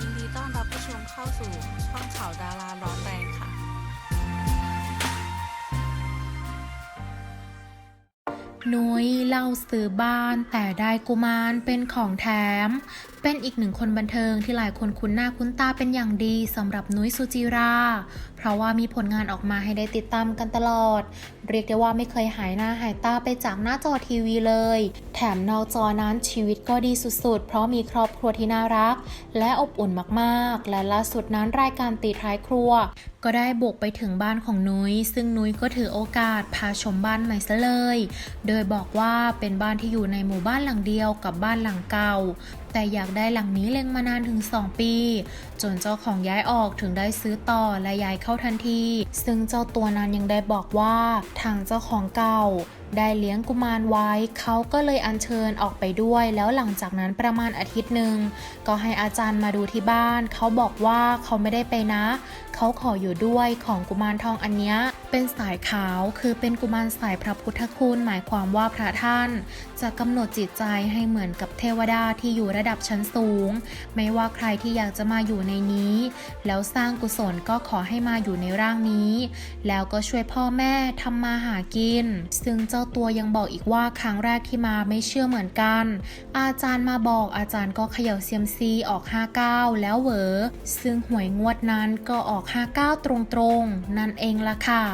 ยินดีต้อนรับผู้ชมเข้าสู่ช่องข่าวดาราร้อนแรงค่ะ นุ้ยเล่าซื้อบ้านแต่ได้กุมารเป็นของแถม เป็นอีกหนึ่งคนบันเทิงที่หลายคนคุ้นหน้าคุ้นตาเป็นอย่างดีสำหรับนุ้ยสุจิรา เพราะว่ามีผลงานออกมาให้ได้ติดตามกันตลอด เรียกได้ว่าไม่เคยหายหน้าหายตาไปจากหน้าจอทีวีเลย แถมนอกจอนั้นชีวิตก็ดีสุดๆ เพราะมีครอบครัวที่น่ารัก และอบอุ่นมากๆ และล่าสุดนั้นรายการตีท้ายครัวก็ได้บุกไปถึงบ้านของนุ้ยซึ่งนุ้ยก็ถือโอกาสพาชมบ้านใหม่ซะเลย โดยบอกว่าเป็นบ้านที่อยู่ในหมู่บ้านหลังเดียวกับบ้านหลังเก่า แต่อยากได้หลังนี้เล็งมานานถึง 2 ปี จนเจ้าของย้ายออกถึงได้ซื้อต่อและย้ายเข้าทันที ซึ่งเจ้าตัวนั้นยังได้บอกว่าทางเจ้าของเก่าได้เลี้ยงกุมารไว้ เขาก็เลยอัญเชิญออกไปด้วย แล้วหลังจากนั้นประมาณอาทิตย์หนึ่งก็ให้อาจารย์มาดูที่บ้าน เขาบอกว่าเขาไม่ได้ไปนะ เขาขออยู่ด้วยของกุมารทองอันนี้เป็นสายขาวคือเป็นกุมารสายพระพุทธคุณ หมายความว่าพระท่าน จะกำหนดจิตใจให้เหมือนกับเทวดาที่อยู่ระดับชั้นสูง ไม่ว่าใครที่อยากจะมาอยู่ในนี้ แล้วสร้างกุศลก็ขอให้มาอยู่ในร่างนี้ แล้วก็ช่วยพ่อแม่ทำมาหากิน ซึ่งเจ้าตัวยังบอกอีกว่าครั้งแรกที่มาไม่เชื่อเหมือนกัน อาจารย์มาบอกอาจารย์ก็เขย่าเซียมซีออก 59 แล้วเหวอซึ่งหวยงวดนั้นก็ออก 59 ตรงๆ นั่นเองล่ะค่ะ